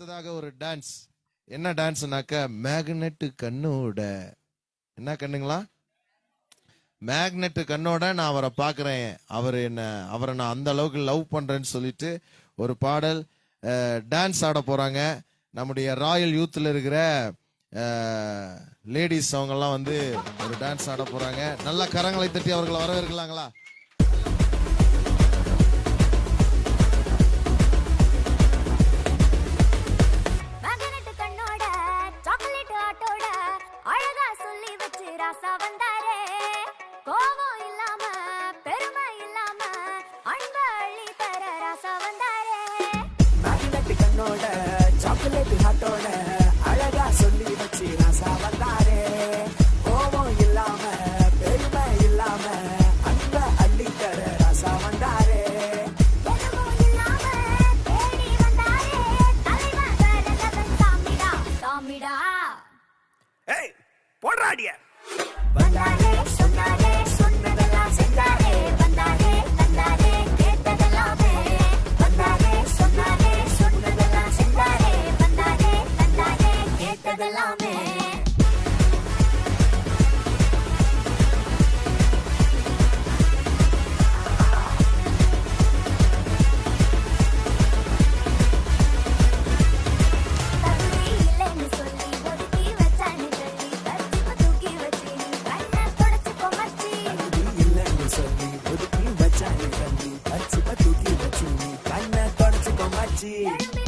அடுத்ததாக ஒரு டான்ஸ் என்ன டான்ஸ்னாக்க மேக்னெட்டு கண்ணோட. என்ன கண்ணுங்களா? மேக்னெட்டு கண்ணோட நான் அவரை பார்க்குறேன். அவர் என்ன அவரை நான் அந்த அளவுக்கு லவ் பண்ணுறேன்னு சொல்லிட்டு ஒரு பாடல் டான்ஸ் ஆட போகிறாங்க நம்முடைய ராயல் யூத்தில் இருக்கிற லேடிஸ் அவங்கெல்லாம் வந்து ஒரு டான்ஸ் ஆட போகிறாங்க நல்ல கரங்களை தட்டி அவர்களை வரவேற்கலாங்களா? ராசா வந்தாரே. மேக்னெட் கண்ணோட சாக்லேட் ஹாட்டோட அழகா சொல்லி வச்சு ராசா வந்தாரே. See.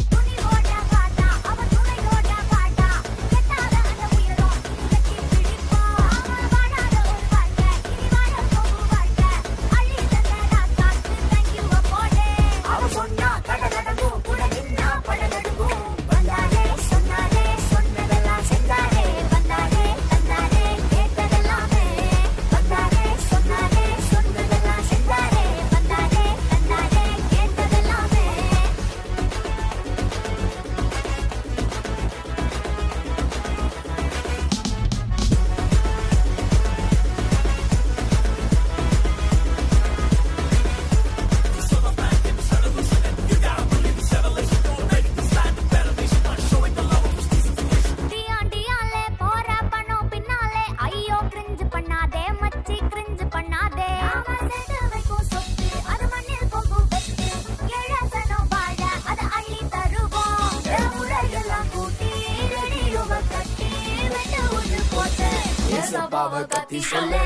சுபாவ கத்தி சொல்லு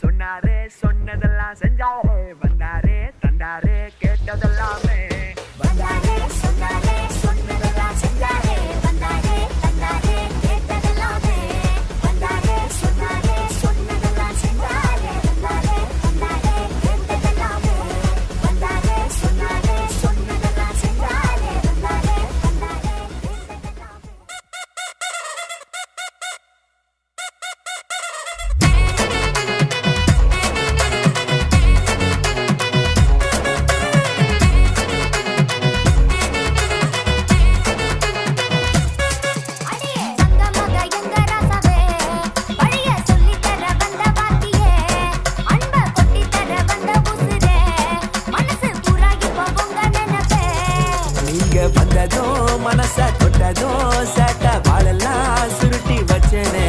சொன்னாரு சொன்னதெல்லாம் செஞ்சாரு வந்தாரு தந்தாரு கேட்டதெல்லாமே. வந்தாரு சொன்னாரு தோசை கொட்ட தோசை வாழெல்லாம் சுருட்டி வச்சனே.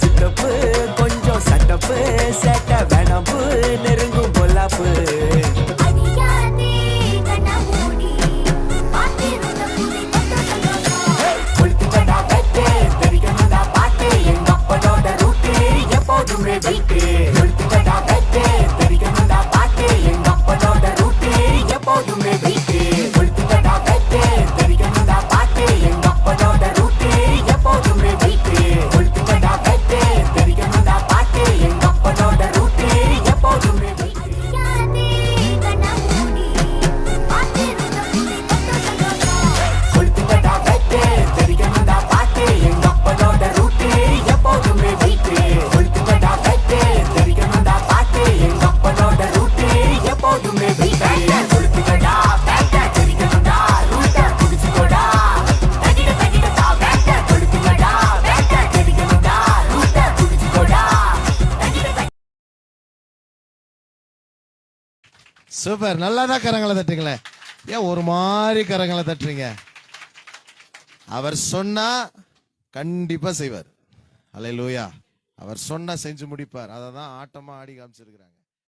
சித்தப்பு கொஞ்சம் சட்டப்பு சேட்டை வேணப்பு நெருங்கும் பொல்லாப்பு. சூப்பர். நல்லா தான் கரங்களை தட்டுங்களேன் ஏன் ஒரு மாதிரி கரங்களை தட்டுறீங்க? அவர் சொன்னா கண்டிப்பா செய்வார். அலை லூயா அவர் சொன்னா செஞ்சு முடிப்பார். அதை தான் ஆட்டமா ஆடி காமிச்சிருக்கிறாங்க.